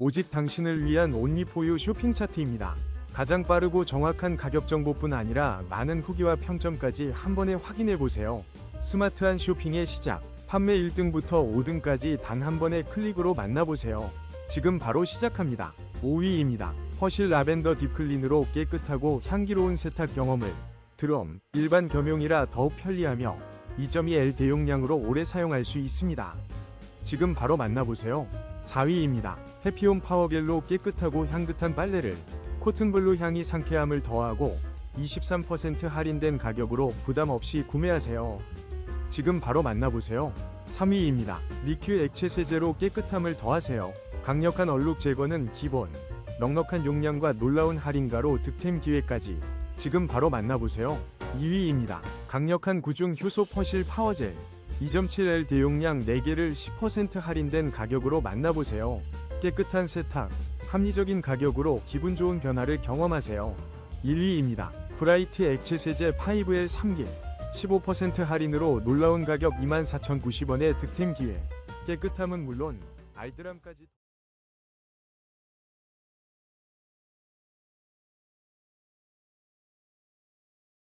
오직 당신을 위한 온리포유 쇼핑 차트입니다. 가장 빠르고 정확한 가격 정보뿐 아니라 많은 후기와 평점까지 한 번에 확인해 보세요. 스마트한 쇼핑의 시작. 판매 1등부터 5등까지 단 한 번의 클릭으로 만나보세요. 지금 바로 시작합니다. 5위입니다. 퍼실 라벤더 딥클린으로 깨끗하고 향기로운 세탁 경험을 드럼 일반 겸용이라 더욱 편리하며 2.2L 대용량으로 오래 사용할 수 있습니다. 지금 바로 만나보세요. 4위입니다. 해피홈 파워겔로 깨끗하고 향긋한 빨래를 코튼블루 향이 상쾌함을 더하고 23% 할인된 가격으로 부담 없이 구매하세요. 지금 바로 만나보세요. 3위입니다. 리큐 액체 세제로 깨끗함을 더하세요. 강력한 얼룩 제거는 기본, 넉넉한 용량과 놀라운 할인가로 득템 기회까지 지금 바로 만나보세요. 2위입니다. 강력한 구중 효소 퍼실 파워젤 2.7L 대용량 4개를 10% 할인된 가격으로 만나보세요. 깨끗한 세탁, 합리적인 가격으로 기분 좋은 변화를 경험하세요. 1위입니다. 브라이트 액체 세제 5L 3개 15% 할인으로 놀라운 가격 24,090원의 득템 기회. 깨끗함은 물론 알뜰함까지